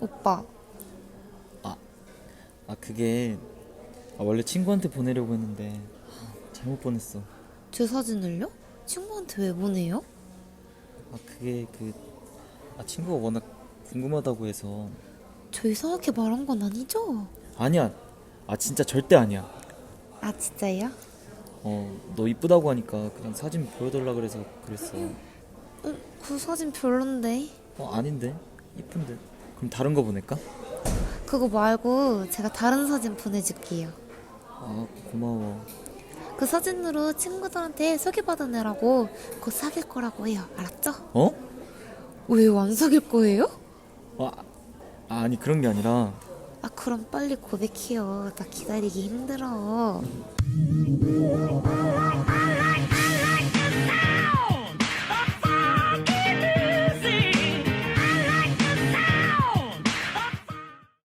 오빠, 아 그게 아, 원래 친구한테 보내려고 했는데 아, 잘못 보냈어. 제 사진을요? 친구한테 왜 보내요? 아 그게 그 아, 친구가 워낙 궁금하다고 해서 저 이상하게 말한 건 아니죠? 아니야. 아 진짜 절대 아니야. 아, 진짜요? 어 너 이쁘다고 하니까 그냥 사진 보여달라 그래서 그랬어. 어, 그 사진 별론데. 어 아닌데 이쁜데. 그럼 다른 거 보낼까? 그거 말고 제가 다른 사진 보내줄게요. 아 고마워. 그 사진으로 친구들한테 소개받은 애라고 곧 사귈 거라고 해요. 알았죠? 어? 왜요? 안 사귈 거예요? 아, 아 아니 그런 게 아니라 아, 그럼 빨리 고백해요. 나 기다리기 힘들어.